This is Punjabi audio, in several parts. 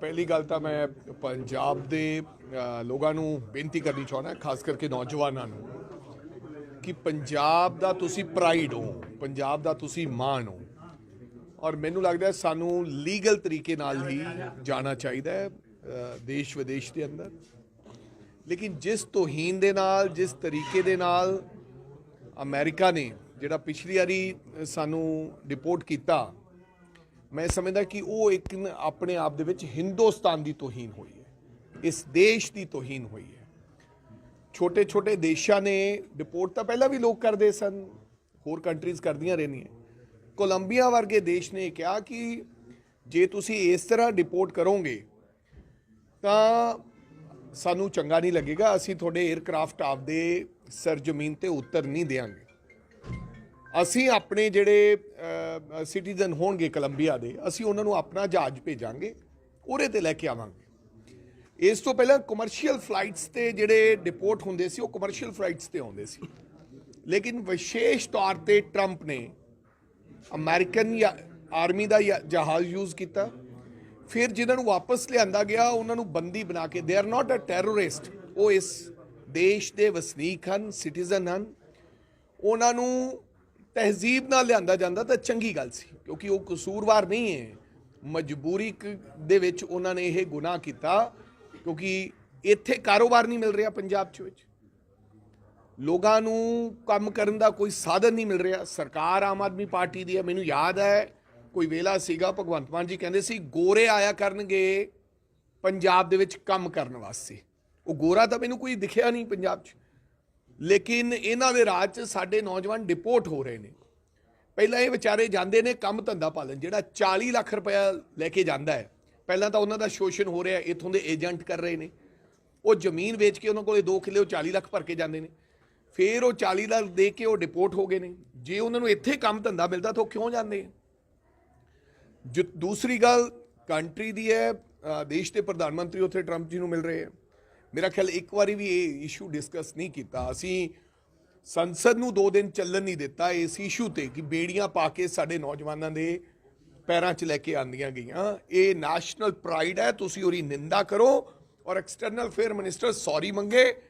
ਪਹਿਲੀ ਗੱਲ ਤਾਂ ਮੈਂ ਪੰਜਾਬ ਦੇ ਲੋਕਾਂ ਨੂੰ ਬੇਨਤੀ ਕਰਨੀ ਚਾਹੁੰਦਾ, ਖਾਸ ਕਰਕੇ ਨੌਜਵਾਨਾਂ ਨੂੰ, ਕਿ ਪੰਜਾਬ ਦਾ ਤੁਸੀਂ ਪ੍ਰਾਈਡ ਹੋ, ਪੰਜਾਬ ਦਾ ਤੁਸੀਂ ਮਾਣ ਹੋ। ਔਰ ਮੈਨੂੰ ਲੱਗਦਾ ਸਾਨੂੰ ਲੀਗਲ ਤਰੀਕੇ ਨਾਲ ਹੀ ਜਾਣਾ ਚਾਹੀਦਾ ਹੈ ਦੇਸ਼ ਵਿਦੇਸ਼ ਦੇ ਅੰਦਰ। ਲੇਕਿਨ ਜਿਸ ਤੋਹੀਨ ਦੇ ਨਾਲ, ਜਿਸ ਤਰੀਕੇ ਦੇ ਨਾਲ ਅਮਰੀਕਾ ਨੇ, ਜਿਹੜਾ ਪਿਛਲੀ ਵਾਰੀ ਸਾਨੂੰ ਡਿਪੋਰਟ ਕੀਤਾ ਮੈਂ ਸਮਝਦਾ ਕਿ ਉਹ ਇੱਕ ਆਪਣੇ ਆਪ ਦੇ ਵਿੱਚ ਹਿੰਦੁਸਤਾਨ ਦੀ ਤੋਹੀਨ ਹੋਈ ਹੈ। ਇਸ ਦੇਸ਼ ਦੀ ਤੋਹੀਨ ਹੋਈ ਹੈ। ਛੋਟੇ ਛੋਟੇ ਦੇਸ਼ਾਂ ਨੇ ਡਿਪੋਰਟ ਤਾਂ ਪਹਿਲਾਂ ਵੀ ਲੋਕ ਕਰਦੇ ਸਨ, ਹੋਰ ਕੰਟਰੀਜ਼ ਕਰਦੀਆਂ ਰਹਿੰਦੀਆਂ। ਕੋਲੰਬੀਆ ਵਰਗੇ ਦੇਸ਼ ਨੇ ਕਿਹਾ ਕਿ ਜੇ ਤੁਸੀਂ ਇਸ ਤਰ੍ਹਾਂ ਡਿਪੋਰਟ ਕਰੋਗੇ, ਤਾਂ ਸਾਨੂੰ ਚੰਗਾ ਨਹੀਂ ਲੱਗੇਗਾ, ਅਸੀਂ ਤੁਹਾਡੇ 에ਅਰਕ੍ਰਾਫਟ ਆਪਦੇ ਸਰਜ਼ਮੀਨ ਤੇ ਉਤਰ ਨਹੀਂ ਦੇਵਾਂਗੇ ਅਸੀਂ ਆਪਣੇ ਜਿਹੜੇ ਸਿਟੀਜ਼ਨ ਹੋਣਗੇ ਕੋਲੰਬੀਆ ਦੇ, ਅਸੀਂ ਉਹਨਾਂ ਨੂੰ ਆਪਣਾ ਜਹਾਜ਼ ਭੇਜਾਂਗੇ, ਉਹਦੇ ਤੇ ਲੈ ਕੇ ਆਵਾਂਗੇ। ਇਸ ਤੋਂ ਪਹਿਲਾਂ ਕਮਰਸ਼ੀਅਲ ਫਲਾਈਟਸ ਤੇ ਜਿਹੜੇ ਡਿਪੋਰਟ ਹੁੰਦੇ ਸੀ, ਉਹ ਕਮਰਸ਼ੀਅਲ ਫਲਾਈਟਸ ਤੇ ਆਉਂਦੇ ਸੀ। ਲੇਕਿਨ ਵਿਸ਼ੇਸ਼ ਤੌਰ ਤੇ ਟਰੰਪ ਨੇ ਅਮਰੀਕਨ ਜਾਂ ਆਰਮੀ ਦਾ ਜਾਂ ਜਹਾਜ਼ ਯੂਜ਼ ਕੀਤਾ। ਫਿਰ ਜਿਨ੍ਹਾਂ ਨੂੰ ਵਾਪਸ ਲਿਆਂਦਾ ਗਿਆ, ਉਹਨਾਂ ਨੂੰ ਬੰਦੀ ਬਣਾ ਕੇ they are not a terrorist ਉਹ ਇਸ ਦੇਸ਼ ਦੇ ਵਸਨੀਕ ਹਨ ਸਿਟੀਜ਼ਨ ਹਨ। ਉਹਨਾਂ ਨੂੰ ਤਹਿਜ਼ੀਬ ਨਾਲ ਲਿਆਂਦਾ ਜਾਂਦਾ ਤਾਂ ਚੰਗੀ ਗੱਲ ਸੀ, ਕਿਉਂਕਿ ਉਹ ਕਸੂਰਵਾਰ ਨਹੀਂ ਹੈ। ਮਜਬੂਰੀ ਦੇ ਵਿੱਚ ਉਹਨਾਂ ਨੇ ਇਹ ਗੁਨਾਹ ਕੀਤਾ, ਕਿਉਂਕਿ ਇੱਥੇ ਕਾਰੋਬਾਰ ਨਹੀਂ ਮਿਲ ਰਿਹਾ ਪੰਜਾਬ 'ਚ ਵਿੱਚ। ਲੋਕਾਂ ਨੂੰ ਕੰਮ ਕਰਨ ਦਾ ਕੋਈ ਸਾਧਨ ਨਹੀਂ ਮਿਲ ਰਿਹਾ। ਸਰਕਾਰ ਆਮ ਆਦਮੀ ਪਾਰਟੀ ਦੀ ਹੈ, ਮੈਨੂੰ ਯਾਦ ਹੈ, ਕੋਈ ਵੇਲਾ ਸੀਗਾ, ਭਗਵੰਤ ਮਾਨ ਜੀ ਕਹਿੰਦੇ ਸੀ, ਗੋਰੇ ਆਇਆ ਕਰਨਗੇ ਪੰਜਾਬ ਦੇ ਵਿੱਚ ਕੰਮ ਕਰਨ ਵਾਸਤੇ। ਉਹ ਗੋਰਾ ਤਾਂ ਮੈਨੂੰ ਕੋਈ ਦਿਖਿਆ ਨਹੀਂ ਪੰਜਾਬ 'ਚ। ਲੇਕਿਨ ਇਹਨਾਂ ਦੇ ਰਾਜ 'ਚ ਸਾਡੇ ਨੌਜਵਾਨ ਡਿਪੋਰਟ ਹੋ ਰਹੇ ਨੇ। ਪਹਿਲਾਂ ਇਹ ਵਿਚਾਰੇ ਜਾਂਦੇ ਨੇ ਕੰਮ ਧੰਦਾ ਪਾਲਣ, ਜਿਹੜਾ 40 ਲੱਖ ਰੁਪਇਆ ਲੈ ਕੇ ਜਾਂਦਾ ਹੈ। ਪਹਿਲਾਂ ਤਾਂ ਉਹਨਾਂ ਦਾ ਸ਼ੋਸ਼ਣ ਹੋ ਰਿਹਾ, ਇੱਥੋਂ ਦੇ ਏਜੰਟ ਕਰ ਰਹੇ ਨੇ। ਉਹ ਜ਼ਮੀਨ ਵੇਚ ਕੇ ਉਹਨਾਂ ਕੋਲੇ 2 ਕਿੱਲੇ, ਉਹ 40 ਲੱਖ ਭਰ ਕੇ ਜਾਂਦੇ ਨੇ। ਫਿਰ ਉਹ 40 ਲੱਖ ਦੇ ਕੇ ਉਹ ਡਿਪੋਰਟ ਹੋ ਗਏ ਨੇ। ਜੇ ਉਹਨਾਂ ਨੂੰ ਇੱਥੇ ਕੰਮ ਧੰਦਾ ਮਿਲਦਾ ਤਾਂ ਉਹ ਕਿਉਂ ਜਾਂਦੇ ਜੋ, ਦੂਸਰੀ ਗੱਲ ਕੰਟਰੀ ਦੀ ਹੈ ਦੇਸ਼ ਦੇ ਪ੍ਰਧਾਨ ਮੰਤਰੀ ਉੱਥੇ ਟਰੰਪ ਜੀ ਨੂੰ ਮਿਲ ਰਹੇ ਹੈ। ਮੇਰਾ ਖਿਆਲ ਇੱਕ ਵਾਰੀ ਵੀ ਇਹ ਇਸ਼ੂ ਡਿਸਕਸ ਨਹੀਂ ਕੀਤਾ। ਅਸੀਂ ਸੰਸਦ ਨੂੰ 2 ਦਿਨ ਚੱਲਣ ਨਹੀਂ ਦਿੱਤਾ ਇਸ ਇਸ਼ੂ ਤੇ ਕਿ ਬੇੜੀਆਂ ਪਾ ਕੇ ਸਾਡੇ ਨੌਜਵਾਨਾਂ ਦੇ ਪੈਰਾਂ 'ਚ ਲੈ ਕੇ ਆਂਦੀਆਂ ਗਈਆਂ। ਇਹ ਨੈਸ਼ਨਲ ਪ੍ਰਾਈਡ ਹੈ, ਤੁਸੀਂ ਉਹਦੀ ਨਿੰਦਾ ਕਰੋ ਔਰ ਐਕਸਟਰਨਲ ਅਫੇਅਰ ਮਿਨਿਸਟਰ ਸੌਰੀ ਮੰਗੇ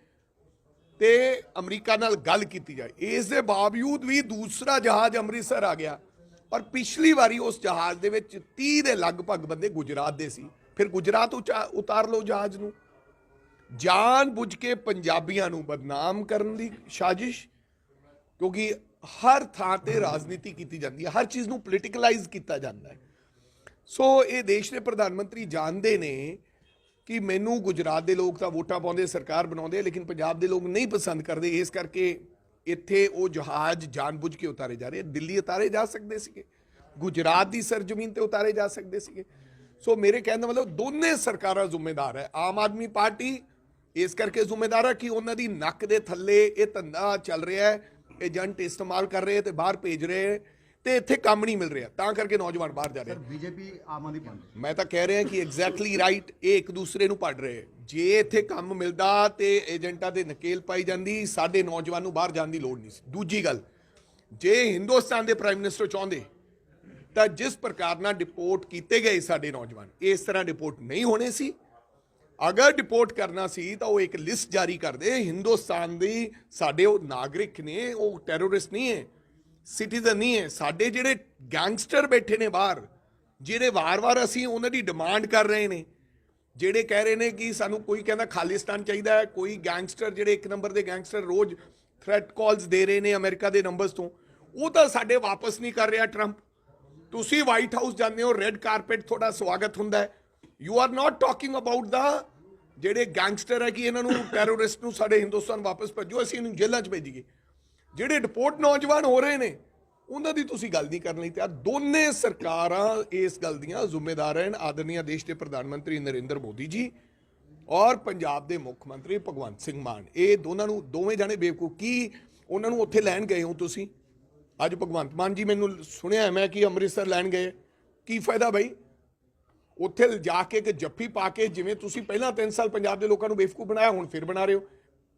ਤੇ ਅਮਰੀਕਾ ਨਾਲ ਗੱਲ ਕੀਤੀ ਜਾਏ। ਇਸ ਦੇ ਬਾਵਜੂਦ ਵੀ ਦੂਸਰਾ ਜਹਾਜ਼ ਅੰਮ੍ਰਿਤਸਰ ਆ ਗਿਆ ਔਰ ਪਿਛਲੀ ਵਾਰੀ ਉਸ ਜਹਾਜ਼ ਦੇ ਵਿੱਚ 30 ਦੇ ਲਗਭਗ ਬੰਦੇ ਗੁਜਰਾਤ ਦੇ ਸੀ। ਫਿਰ ਗੁਜਰਾਤ ਉਚਾ- ਉਤਾਰ ਲਓ ਜਹਾਜ਼ ਨੂੰ। ਜਾਣ ਬੁੱਝ ਕੇ ਪੰਜਾਬੀਆਂ ਨੂੰ ਬਦਨਾਮ ਕਰਨ ਦੀ ਸਾਜ਼ਿਸ਼, ਕਿਉਂਕਿ ਹਰ ਥਾਂ ਤੇ ਰਾਜਨੀਤੀ ਕੀਤੀ ਜਾਂਦੀ ਹੈ, ਹਰ ਚੀਜ਼ ਨੂੰ ਪੋਲੀਟੀਕਲਾਈਜ਼ ਕੀਤਾ ਜਾਂਦਾ ਹੈ। ਸੋ ਇਹ ਦੇਸ਼ ਦੇ ਪ੍ਰਧਾਨ ਮੰਤਰੀ ਜਾਣਦੇ ਨੇ ਕਿ ਮੈਨੂੰ ਗੁਜਰਾਤ ਦੇ ਲੋਕ ਤਾਂ ਵੋਟਾਂ ਪਾਉਂਦੇ, ਸਰਕਾਰ ਬਣਾਉਂਦੇ, ਲੇਕਿਨ ਪੰਜਾਬ ਦੇ ਲੋਕ ਨਹੀਂ ਪਸੰਦ ਕਰਦੇ। ਇਸ ਕਰਕੇ ਇੱਥੇ ਉਹ ਜਹਾਜ਼ ਜਾਣਬੁੱਝ ਕੇ ਉਤਾਰੇ ਜਾ ਰਹੇ, ਦਿੱਲੀ ਉਤਾਰੇ ਜਾ ਸਕਦੇ ਸੀਗੇ, ਗੁਜਰਾਤ ਦੀ ਸਰਜ਼ਮੀਨ ਤੇ ਉਤਾਰੇ ਜਾ ਸਕਦੇ ਸੀਗੇ। ਸੋ ਮੇਰੇ ਕਹਿਣ ਦਾ ਮਤਲਬ ਦੋਨੇ ਸਰਕਾਰਾਂ ਜ਼ਿੰਮੇਦਾਰ ਹੈ, ਆਮ ਆਦਮੀ ਪਾਰਟੀ ਇਸ ਕਰਕੇ ਜ਼ਿੰਮੇਦਾਰ ਹੈ ਕਿ ਉਹਨਾਂ ਦੀ ਨੱਕ ਦੇ ਥੱਲੇ ਇਹ ਧੰਦਾ ਚੱਲ ਰਿਹਾ ਹੈ ਏਜੰਟ ਇਸਤੇਮਾਲ ਕਰ ਰਹੇ ਤੇ ਬਾਹਰ ਭੇਜ ਰਹੇ ਤੇ ਇੱਥੇ ਕੰਮ ਨਹੀਂ ਮਿਲ ਰਿਹਾ। ਤਾਂ ਕਰਕੇ ਨੌਜਵਾਨ ਬਾਹਰ ਜਾ ਰਹੇ sir BJP Aam Aadmi party ਮੈਂ ਤਾਂ ਕਹਿ ਰਿਹਾ ਕਿ ਐਗਜ਼ੈਕਟਲੀ ਰਾਈਟ ਇਹ ਇੱਕ ਦੂਸਰੇ ਨੂੰ ਪੜ ਰਹੇ ਜੇ ਇੱਥੇ ਕੰਮ ਮਿਲਦਾ ਤੇ ਏਜੰਟਾਂ ਦੇ ਨਕੇਲ ਪਾਈ ਜਾਂਦੀ ਸਾਡੇ ਨੌਜਵਾਨ ਨੂੰ ਬਾਹਰ ਜਾਣ ਦੀ ਲੋੜ ਨਹੀਂ ਸੀ। ਦੂਜੀ ਗੱਲ ਜੇ ਹਿੰਦੁਸਤਾਨ ਦੇ ਪ੍ਰਾਈਮ ਮਿਨਿਸਟਰ ਚਾਹੁੰਦੇ ਤਾਂ ਜਿਸ ਪ੍ਰਕਾਰ ਨਾਲ ਡਿਪੋਰਟ ਕੀਤੇ ਗਏ ਸਾਡੇ ਨੌਜਵਾਨ ਇਸ ਤਰ੍ਹਾਂ ਡਿਪੋਰਟ ਨਹੀਂ ਹੋਣੇ ਸੀ। ਅਗਰ ਡਿਪੋਰਟ ਕਰਨਾ ਸੀ ਤਾਂ ਉਹ ਇੱਕ ਲਿਸਟ ਜਾਰੀ ਕਰਦੇ ਹਿੰਦੁਸਤਾਨ ਦੀ ਸਾਡੇ ਉਹ ਨਾਗਰਿਕ ਨੇ, ਉਹ ਟੈਰੋਰਿਸਟ ਨਹੀਂ ਹੈ ਸਿਟੀਜ਼ਨ ਨਹੀਂ ਹੈ। ਸਾਡੇ ਜਿਹੜੇ ਗੈਂਗਸਟਰ ਬੈਠੇ ਨੇ ਬਾਹਰ ਜਿਹੜੇ ਵਾਰ-ਵਾਰ ਅਸੀਂ ਉਹਨਾਂ ਦੀ ਡਿਮਾਂਡ ਕਰ ਰਹੇ ਨੇ, ਜਿਹੜੇ ਕਹਿ ਰਹੇ ਨੇ ਕਿ ਸਾਨੂੰ ਕੋਈ ਕਹਿੰਦਾ ਖਾਲਿਸਤਾਨ ਚਾਹੀਦਾ ਹੈ, ਕੋਈ ਗੈਂਗਸਟਰ ਜਿਹੜੇ ਇੱਕ ਨੰਬਰ ਦੇ ਗੈਂਗਸਟਰ ਰੋਜ਼ ਥ੍ਰੈਟ ਕਾਲਸ ਦੇ ਰਹੇ ਨੇ ਅਮਰੀਕਾ ਦੇ ਨੰਬਰਸ ਤੋਂ, ਉਹ ਤਾਂ ਸਾਡੇ ਵਾਪਸ ਨਹੀਂ ਕਰ ਰਿਹਾ ਟਰੰਪ ਤੁਸੀਂ ਵਾਈਟ ਹਾਊਸ ਜਾਂਦੇ ਹੋ ਰੈੱਡ ਕਾਰਪੇਟ ਤੁਹਾਡਾ ਸਵਾਗਤ ਹੁੰਦਾ ਹੈ। You are not talking about the ਜਿਹੜੇ ਗੈਂਗਸਟਰ ਹੈ ਕਿ ਇਹਨਾਂ ਨੂੰ ਟੈਰੋਰਿਸਟ ਨੂੰ ਸਾਡੇ ਹਿੰਦੁਸਤਾਨ ਵਾਪਸ ਭੇਜੋ, ਅਸੀਂ ਇਹਨੂੰ ਜੇਲ੍ਹਾਂ 'ਚ ਭੇਜੀਏ। ਜਿਹੜੇ ਡਿਪੋਰਟ ਨੌਜਵਾਨ ਹੋ ਰਹੇ ਨੇ, ਉਹਨਾਂ ਦੀ ਤੁਸੀਂ ਗੱਲ ਨਹੀਂ ਕਰਨ ਲਈ ਤਿਆਰ। ਦੋਨੇ ਸਰਕਾਰਾਂ ਇਸ ਗੱਲ ਦੀਆਂ ਜ਼ਿੰਮੇਦਾਰ ਹਨ ਆਦਰਨੀय ਦੇਸ਼ ਦੇ ਪ੍ਰਧਾਨ ਮੰਤਰੀ ਨਰਿੰਦਰ ਮੋਦੀ ਜੀ ਔਰ ਪੰਜਾਬ ਦੇ ਮੁੱਖ ਮੰਤਰੀ ਭਗਵੰਤ ਸਿੰਘ ਮਾਨ। ਇਹ ਦੋਨਾਂ ਨੂੰ, ਦੋਵੇਂ ਜਾਣੇ ਬੇਵਕੂਫ ਕੀ ਉਹਨਾਂ ਨੂੰ ਉੱਥੇ ਲੈਣ ਗਏ ਹੋ ਤੁਸੀਂ? ਅੱਜ ਭਗਵੰਤ ਮਾਨ ਜੀ ਮੈਨੂੰ ਸੁਣਿਆ ਮੈਂ ਕਿ ਅੰਮ੍ਰਿਤਸਰ ਲੈਣ ਗਏ। ਕੀ ਫਾਇਦਾ ਬਈ? ਉੱਥੇ ਜਾ ਕੇ ਕਿ ਜੱਫੀ ਪਾ ਕੇ ਜਿਵੇਂ ਤੁਸੀਂ ਪਹਿਲਾਂ 3 ਸਾਲ ਪੰਜਾਬ ਦੇ ਲੋਕਾਂ ਨੂੰ ਬੇਵਕੂਫ ਬਣਾਇਆ, ਹੁਣ ਫਿਰ ਬਣਾ ਰਹੇ ਹੋ।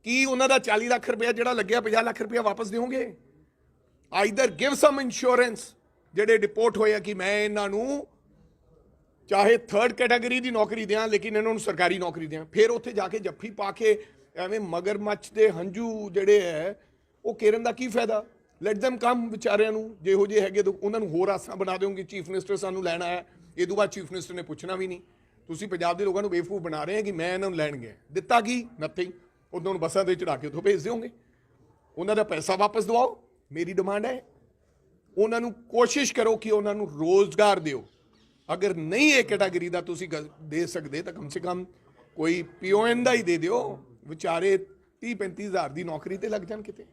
ਕੀ ਉਹਨਾਂ ਦਾ 40 ਲੱਖ ਰੁਪਇਆ ਜਿਹੜਾ ਲੱਗਿਆ 50 ਲੱਖ ਰੁਪਇਆ ਵਾਪਸ ਦਿਓਗੇ? ਆਈਦਰ ਗਿਵ ਸਮ ਇੰਸ਼ੋਰੈਂਸ ਜਿਹੜੇ ਡਿਪੋਰਟ ਹੋਏ ਆ ਕਿ ਮੈਂ ਇਹਨਾਂ ਨੂੰ ਚਾਹੇ ਥਰਡ ਕੈਟਾਗਰੀ ਦੀ ਨੌਕਰੀ ਦਿਆਂ, ਲੇਕਿਨ ਇਹਨਾਂ ਨੂੰ ਸਰਕਾਰੀ ਨੌਕਰੀ ਦਿਆਂ। ਫਿਰ ਉੱਥੇ ਜਾ ਕੇ ਜੱਫੀ ਪਾ ਕੇ ਐਵੇਂ ਮਗਰਮੱਛ ਦੇ ਹੰਝੂ ਜਿਹੜੇ ਹੈ ਉਹ ਕੇਰਨ ਦਾ ਕੀ ਫਾਇਦਾ? ਲੈਟ them ਕਮ ਵਿਚਾਰਿਆਂ ਨੂੰ, ਜਿਹੋ ਜਿਹੇ ਹੈਗੇ ਉਹਨਾਂ ਨੂੰ ਹੋਰ ਆਸਾਂ ਬਣਾ ਦਿਓਗੇ। ਚੀਫ ਮਿਨਿਸਟਰ ਸਾਨੂੰ ਲੈਣਾ ਹੈ ਇਹ ਤੋਂ ਬਾਅਦ ਚੀਫ ਮਿਨਿਸਟਰ ਨੇ ਪੁੱਛਣਾ ਵੀ ਨਹੀਂ। ਤੁਸੀਂ ਪੰਜਾਬ ਦੇ ਲੋਕਾਂ ਨੂੰ ਬੇਵਕੂਫ ਬਣਾ ਰਹੇ ਹੋ ਕਿ ਮੈਂ ਇਹਨਾਂ ਨੂੰ ਲੈਣ ਗਿਆ। ਦਿੱਤਾ ਕੀ? ਨਥਿੰਗ ਉਹਨਾਂ ਨੂੰ ਬੱਸਾਂ ਤੇ ਚੜਾ ਕੇ ਉੱਥੋਂ ਭੇਜ ਦਿਓਗੇ। ਉਹਨਾਂ ਦਾ ਪੈਸਾ ਵਾਪਸ ਦਿਵਾਓ। ਮੇਰੀ ਡਿਮਾਂਡ ਹੈ। ਉਹਨਾਂ ਨੂੰ ਕੋਸ਼ਿਸ਼ ਕਰੋ ਕਿ ਉਹਨਾਂ ਨੂੰ ਰੋਜ਼ਗਾਰ ਦਿਓ। ਅਗਰ ਨਹੀਂ ਇਹ ਕੈਟਾਗਰੀ ਦਾ ਤੁਸੀਂ ਗ- ਦੇ ਸਕਦੇ ਤਾਂ ਕਮ ਸੇ ਕਮ ਕੋਈ ਪੀਓਐਨ ਦਾ ਹੀ ਦੇ ਦਿਓ। ਵਿਚਾਰੇ 30 35 ਹਜ਼ਾਰ ਦੀ ਨੌਕਰੀ ਤੇ ਲੱਗ ਜਾਣ ਕਿਤੇ।